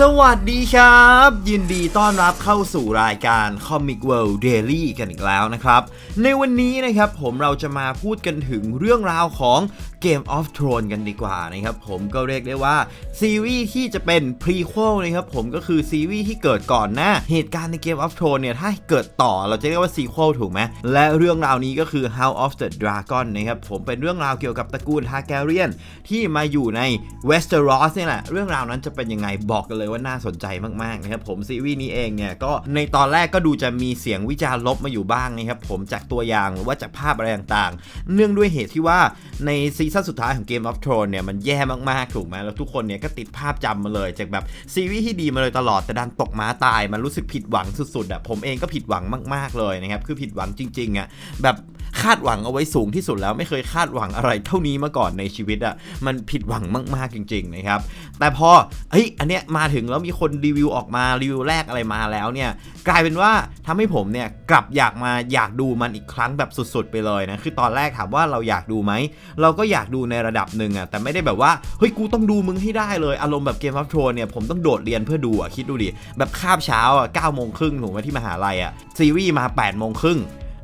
สวัสดีครับ ยินดีต้อนรับเข้าสู่รายการ Comic World Daily กันอีกแล้วนะครับ ในวันนี้นะครับผมเราจะมาพูดกันถึงเรื่องราวของ Game of Thrones กันดีกว่านะครับผมก็เรียกได้ว่า ซีรีส์ที่จะเป็น Prequel นะครับผมก็คือซีรีส์ที่เกิดก่อนหน้าเหตุการณ์ใน Game of Thrones เนี่ยถ้าเกิดต่อเราจะเรียกว่า Sequel ถูกไหมและเรื่องราวนี้ก็คือ House of the Dragon นะครับผมเป็นเรื่องราวเกี่ยวกับตระกูล Targaryen ที่มาอยู่ใน Westeros เนี่ยแหละเรื่องราวนั้นจะเป็นยังไงบอกกันเลยว่าน่าสนใจมากๆนะครับผมซีรีส์นี้เองเนี่ยก็ในตอนแรกก็ดูจะมีเสียงวิจารณ์ลบมาอยู่บ้างนะครับผมจากตัวอย่างหรือว่าจากภาพอะไรต่างๆ เนื่องด้วยเหตุที่ว่าในซีซั่นสุดท้ายของ Game of Thrones เนี่ยมันแย่มากๆถูกไหมแล้วทุกคนเนี่ยก็ติดภาพจำมาเลย จากแบบซีรีส์ที่ดีมาเลยตลอดแต่ดันตกม้าตายมันรู้สึกผิดหวังสุดๆอะผมเองก็ผิดหวังมากๆเลยนะครับคือผิดหวังจริงๆอะแบบ คาดหวังเอาไว้สูงที่สุดแล้วไม่เคยคาดหวังอะไรเท่านี้มาก่อนในชีวิตอะมันผิดหวังมากๆจริง ๆ นะครับ แต่พอเฮ้ยอันเนี้ยมาถึงแล้วมีคนรีวิวออกมารีวิวแรกอะไรมาแล้วเนี่ยกลายเป็นว่าทำให้ผมเนี่ยกลับอยากมาอยากดูมันอีกครั้งแบบสุดๆ ไปเลยนะคือตอนแรกถามว่าเราอยากดูไหมเราก็อยากดูในระดับหนึ่งอะแต่ไม่ได้แบบว่าเฮ้ยกูต้องดูมึงให้ได้เลยอารมณ์แบบเกม of Thrones เนี่ยผมต้องโดดเรียนเพื่อดูอะคิดดูดิแบบคาบเช้าอะ9โมงครึ่งถูกไหมที่มหาลัยอะซีรีส์มา8โมงครึ่ง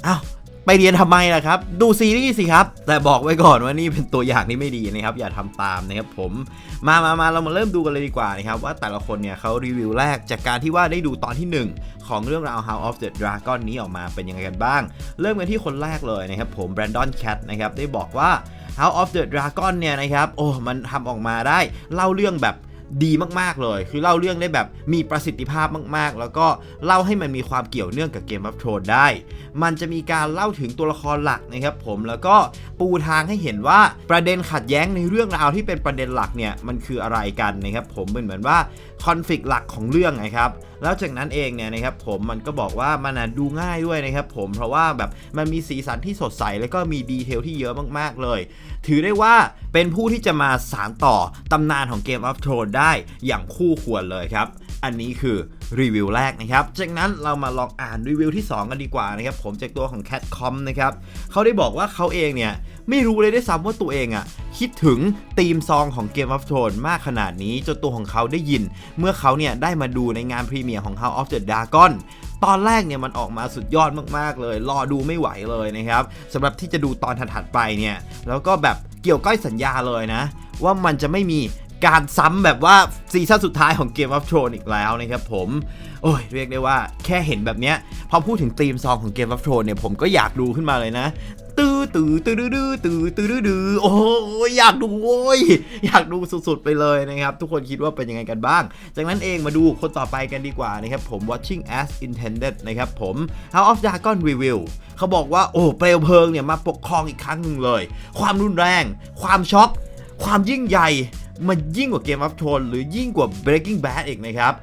อ้าว ไปเรียนทำไมล่ะครับ ดูซีรีส์สิครับ แต่บอกไว้ก่อนว่านี่เป็นตัวอย่างที่ไม่ดีนะครับ อย่าทำตามนะครับผม มามามาเรามาเริ่มดูกันเลยดีกว่านะครับ ว่าแต่ละคนเนี่ยเขารีวิวแรกจากการที่ว่าได้ดูตอนที่ 1 ของเรื่องราว House of the Dragon นี้ออกมาเป็นยังไงกันบ้าง เริ่มกันที่คนแรกเลยนะครับผม Brandon Cat นะครับได้บอกว่า House of the Dragon เนี่ยนะครับ โอ้ มันทำออกมาได้ เล่าเรื่องแบบ ดีมากๆเลย คือเล่าเรื่องได้แบบมีประสิทธิภาพมากๆ แล้วก็เล่าให้มันมีความเกี่ยวเนื่องกับเกม of Thrones ได้ มันจะมีการเล่าถึงตัวละครหลักนะครับผมแล้วก็ปูทางให้เห็นว่าประเด็นขัดแย้งในเรื่องราวที่เป็นประเด็นหลักเนี่ยมันคืออะไรกันนะครับผมเหมือนเหมือนว่าคอนฟ lict หลักของเรื่องนะครับแล้วจากนั้นเองเนี่ยนะครับผมมันก็บอกว่ามันดูง่ายด้วยนะครับผมเพราะว่าแบบมันมีสีสันที่สดใสแล้วก็มีดีเทลที่เยอะมากๆเลย ถือได้ว่าเป็นผู้ที่จะมาสานต่อตำนานของ Game of Thrones ได้อย่างคู่ควรเลยครับ อันนี้คือรีวิวแรกนะครับ จากนั้นเรามาลองอ่านรีวิวที่ 2 กันดีกว่านะครับ ผมจากตัวของ Catcom นะครับเขาได้บอกว่าเขาเองเนี่ยไม่รู้เลยด้วยซ้ำว่าตัวเองอะ่ะคิดถึงธีมซองของ Game of Thrones มากขนาดนี้จนตัวของเขาได้ยิน เมื่อเขาเนี่ยได้มาดูในงานพรีเมียร์ของ House of the Dragon ตอนแรกเนี่ยมันออกมาสุดยอดมากๆเลย รอดูไม่ไหวเลยนะครับสำหรับที่จะดูตอนถัดๆไปเนี่ยแล้วก็แบบเกี่ยวก้อยสัญญาเลยนะ ว่ามันจะไม่มี การซ้ำแบบว่าซีซั่นสุดท้ายของเกมวัฟโทรนอีกแล้วนะครับผม โอ้ยเรียกได้ว่าแค่เห็นแบบเนี้ยพอพูดถึงธีมซองของเกมวัฟโทรนเนี่ยผมก็อยากดูขึ้นมาเลยนะตื้อตื้อตื้อตื้อตื้อตื้อตื้อโอ้ยอยากดูโอ้ยอยากดูสุดๆไปเลยนะครับ ทุกคนคิดว่าเป็นยังไงกันบ้าง จากนั้นเองมาดูคนต่อไปกันดีกว่านะครับผม watching as intended นะครับผม House of Dragon review เขาบอกว่าโอ้เปลวเพลิงเนี่ยมาปกครองอีกครั้งหนึ่งเลย ความรุนแรง ความช็อกความยิ่งใหญ่ มันยิ่งกว่า Game of Thrones หรือยิ่งกว่า Breaking Bad อีกนะครับ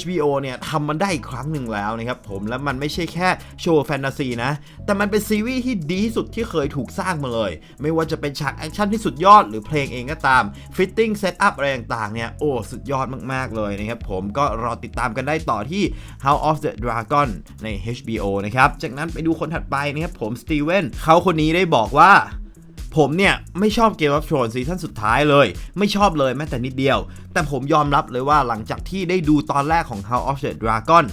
HBO เนี่ยทำมันได้อีกครั้งหนึ่งแล้วนะครับผมและมันไม่ใช่แค่โชว์แฟนตาซีนะ แต่มันเป็นซีรีส์ที่ดีที่สุดที่เคยถูกสร้างมาเลย ไม่ว่าจะเป็นฉากแอคชั่นที่สุดยอดหรือเพลงเองก็ตามฟิตติ้งเซตอัพอะไรต่างๆเนี่ยโอ้สุดยอดมากๆเลยนะครับผมก็รอติดตามกันได้ต่อที่ House of the Dragon ใน HBO นะครับ จากนั้นไปดูคนถัดไปนะครับผมสตีเวนเขาคนนี้ได้บอกว่า ผมเนี่ย ไม่ชอบ Game of Thrones ซีซั่นสุดท้ายเลย ไม่ชอบเลยแม้แต่นิดเดียว แต่ผมยอมรับเลยว่าหลังจากที่ได้ดูตอนแรกของ House of the Dragon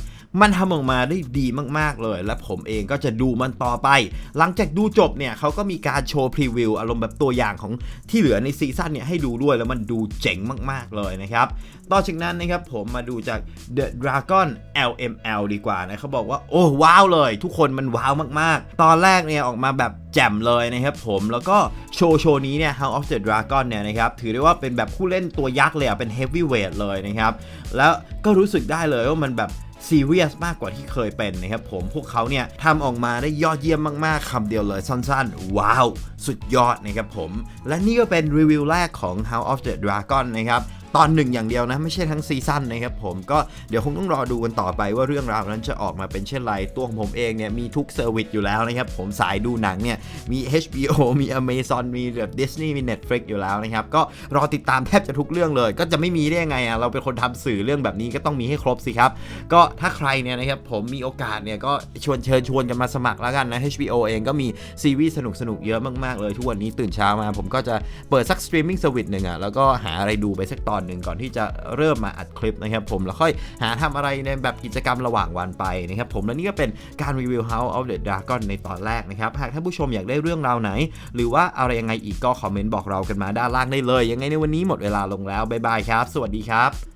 มันทำออกมาได้ดีมากๆเลย และผมเองก็จะดูมันต่อไป หลังจากดูจบเนี่ยเขาก็มีการโชว์พรีวิวอารมณ์แบบตัวอย่างของที่เหลือในซีซั่นเนี่ยให้ดูด้วยแล้วมันดูเจ๋งมากๆเลยนะครับต่อจากนั้นนะครับผมมาดูจาก The Dragon LML ดีกว่านะเขาบอกว่าโอ้ว้าวเลย ทุกคนมันว้าวมากๆ ตอนแรกเนี่ยออกมาแบบแจ่มเลยนะครับผมแล้วก็โชว์โชว์นี้เนี่ย House of the Dragon เนี่ยนะครับถือได้ว่าเป็นแบบผู้เล่นตัวยักษ์เลยอะเป็น Heavyweight เลยนะครับ แล้วก็รู้สึกได้เลยว่ามันแบบ ซีเรียสมากกว่าที่เคยเป็นนะครับผมพวกเขาเนี่ยทำออกมาได้ยอดเยี่ยมมากๆคำเดียวเลยสั้นๆ ว้าว สุดยอดนะครับผม และนี่ก็เป็นรีวิวแรกของ House of the Dragon นะครับ ตอนหนึ่งอย่างเดียวนะ ไม่ใช่ทั้งซีซั่นนะครับผมก็เดี๋ยวคงต้องรอดูกันต่อไปว่าเรื่องราวนั้นจะออกมาเป็นเช่นไรตัวของผมเองเนี่ยมีทุกเซอร์วิสอยู่แล้วนะครับผมสายดูหนังเนี่ยมี HBO มี Amazon มีแบบ Disney มี Netflix อยู่แล้วนะครับก็รอติดตามแทบจะทุกเรื่องเลย ก็จะไม่มีได้ยังไงอะเราเป็นคนทำสื่อเรื่องแบบนี้ก็ต้องมีให้ครบสิครับ ก็ถ้าใครเนี่ยนะครับผมมีโอกาสเนี่ยก็ชวนเชิญชวนกันมาสมัครแล้วกันนะ HBO เองก็มีซีรีส์สนุกๆเยอะมากๆเลยทุกวันนี้ตื่นเช้ามา ผมก็จะเปิดสักสตรีมมิ่งเซอร์วิสหนึ่งอะแล้วก็หาอะไรดูไปสักตอนหนึ่งก่อนที่จะเริ่มมาอัดคลิปนะครับผมแล้วค่อยหาทำอะไรในแบบกิจกรรมระหว่างวันไปนะครับผมและนี่ก็เป็นการรีวิว House of the Dragon ในตอนแรกนะครับหากท่านผู้ชมอยากได้เรื่องราวไหน หรือว่าอะไรยังไงอีกก็คอมเมนต์บอกเรากันมาด้านล่างได้เลย ยังไงในวันนี้หมดเวลาลงแล้วบ๊ายบายครับ สวัสดีครับ